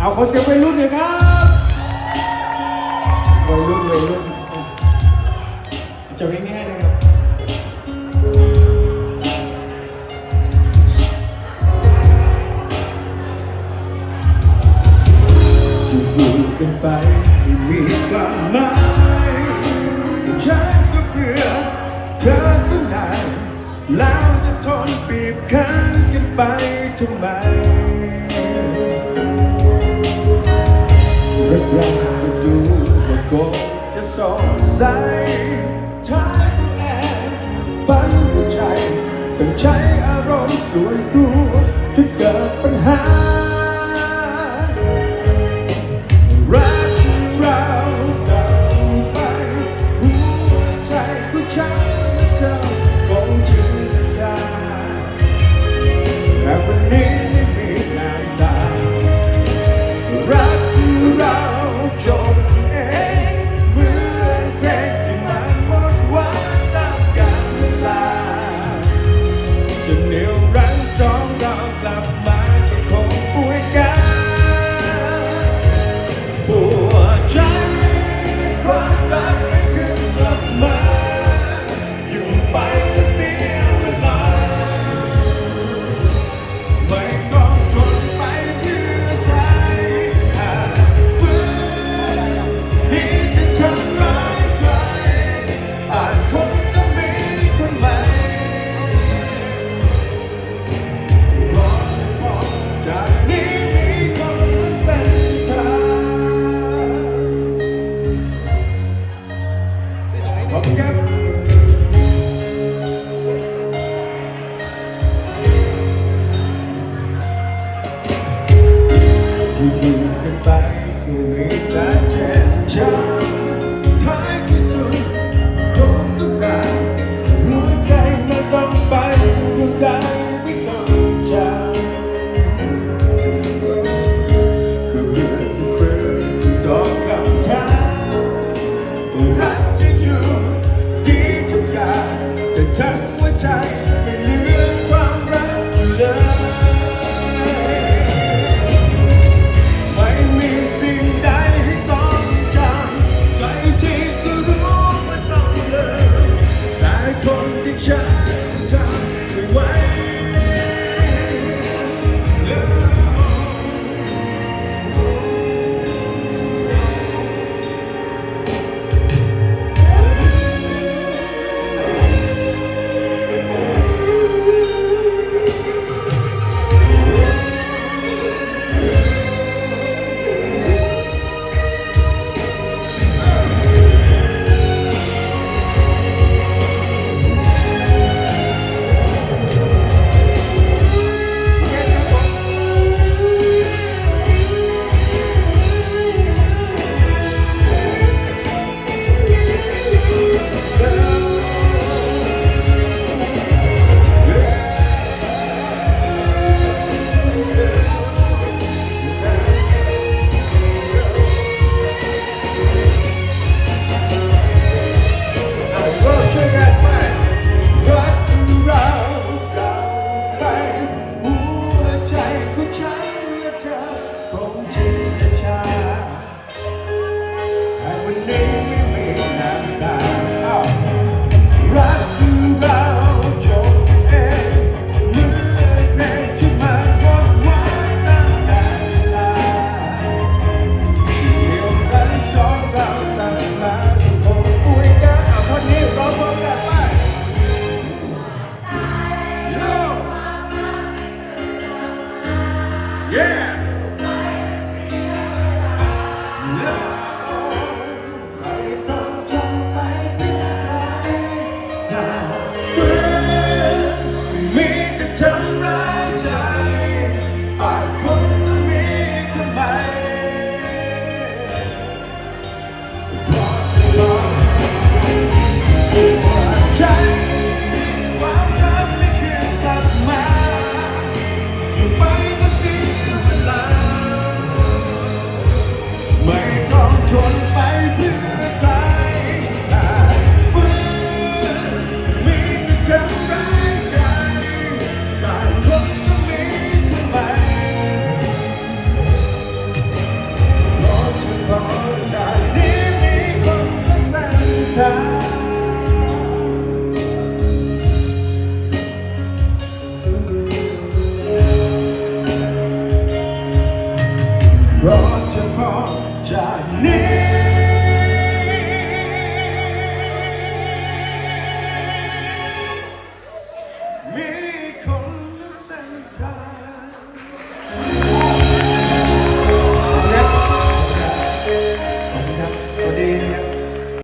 เอาขอเสียงวัยรุ่นเลยครับวัยรุ่นวัยรุ่นจะง่ายๆนะครับอยู่กันไปไม่มีความหมายฉันก็เบื่อเธอก็ไายแล้วจะทนปีบคั้นกันไปทำไม ตัวจะเกิดปัญหา รักเราต่อไปหัวใจของฉันเธอ Rock.